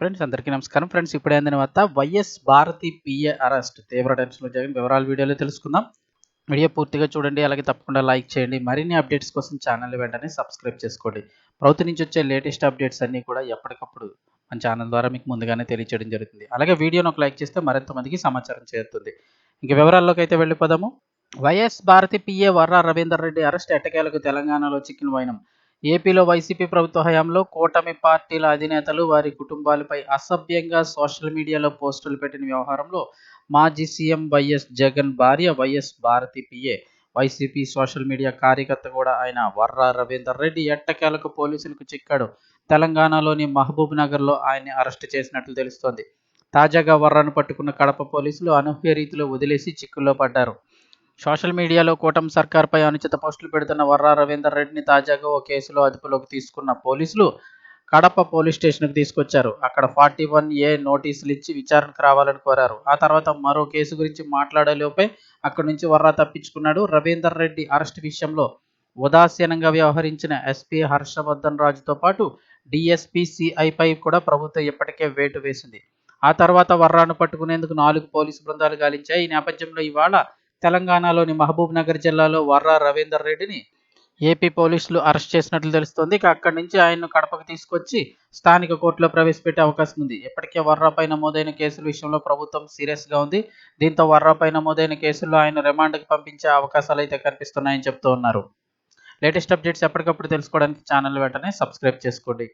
Friends అందరికీ నమస్కారం. Friends ఇప్పుడు అందిన వార్త వైఎస్ భారతి పిఏ అరెస్ట్. తీవ్ర టెన్షన్లో జరిగిన వివరాలు వీడియోలో తెలుసుకుందాం. వీడియో పూర్తిగా చూడండి అలాగే తప్పకుండా లైక్ చేయండి. మరిన్ని అప్డేట్స్ కోసం ఛానల్ వెంటనే సబ్స్క్రైబ్ చేసుకోండి. ప్రభుత్వం నుంచి వచ్చే లేటెస్ట్ అప్డేట్స్ అన్నీ కూడా ఎప్పటికప్పుడు మన ఛానల్ ద్వారా మీకు ముందుగానే తెలియచేయడం జరుగుతుంది. అలాగే వీడియోను ఒక లైక్ చేస్తే మరింత మందికి సమాచారం చేరుతుంది. ఇంక వివరాల్లోకి అయితే వెళ్ళిపోదాము. YS Bharathi PA Varra Ravinder Reddy arrest ఎట్టకేలకు తెలంగాణలో చిక్కిన వైనం. ఏపీలో వైసీపీ ప్రభుత్వ హయాంలో కూటమి పార్టీల అధినేతలు వారి కుటుంబాలపై అసభ్యంగా సోషల్ మీడియాలో పోస్టులు పెట్టిన వ్యవహారంలో మాజీ సీఎం వైఎస్ జగన్ భార్య YS Bharathi PA. YCP social media కార్యకర్త కూడా ఆయన వర్రా రవీందర్ రెడ్డి ఎట్టకేలకు పోలీసులకు చిక్కాడు. తెలంగాణలోని మహబూబ్ నగర్లో ఆయన్ని అరెస్ట్ చేసినట్లు తెలుస్తోంది. తాజాగా వర్రాను పట్టుకున్న కడప పోలీసులు అనూహ్య రీతిలో వదిలేసి చిక్కుల్లో పడ్డారు. సోషల్ మీడియాలో కూటమి సర్కార్పై అనుచిత పోస్టులు పెడుతున్న వర్రా రవీందర్ రెడ్డిని తాజాగా ఓ కేసులో అదుపులోకి తీసుకున్న పోలీసులు కడప పోలీస్ స్టేషన్కు తీసుకొచ్చారు. అక్కడ ఫార్టీ వన్ ఏ నోటీసులు ఇచ్చి విచారణకు రావాలని కోరారు. ఆ తర్వాత మరో కేసు గురించి మాట్లాడేలోపే అక్కడి నుంచి వర్రా తప్పించుకున్నాడు రవీందర్ రెడ్డి. అరెస్ట్ విషయంలో ఉదాసీనంగా వ్యవహరించిన ఎస్పీ హర్షవర్ధన్ రాజుతో పాటు డిఎస్పీ సిఐపై కూడా ప్రభుత్వం ఇప్పటికే వేటు వేసింది. ఆ తర్వాత వర్రాను పట్టుకునేందుకు నాలుగు పోలీసు బృందాలు గాలించాయి. ఈ నేపథ్యంలో ఇవాళ తెలంగాణలోని మహబూబ్ నగర్ జిల్లాలో వర్రా రవీందర్ రెడ్డిని ఏపీ పోలీసులు అరెస్ట్ చేసినట్లు తెలుస్తోంది. ఇక అక్కడి నుంచి ఆయన్ను కడపకు తీసుకొచ్చి స్థానిక కోర్టులో ప్రవేశపెట్టే అవకాశం ఉంది. ఇప్పటికే వర్రాపై నమోదైన కేసుల విషయంలో ప్రభుత్వం సీరియస్గా ఉంది. దీంతో వర్రాపై నమోదైన కేసుల్లో ఆయన రిమాండ్కి పంపించే అవకాశాలు అయితే కనిపిస్తున్నాయని చెప్తూ ఉన్నారు. లేటెస్ట్ అప్డేట్స్ ఎప్పటికప్పుడు తెలుసుకోవడానికి ఛానల్ వెంటనే సబ్స్క్రైబ్ చేసుకోండి.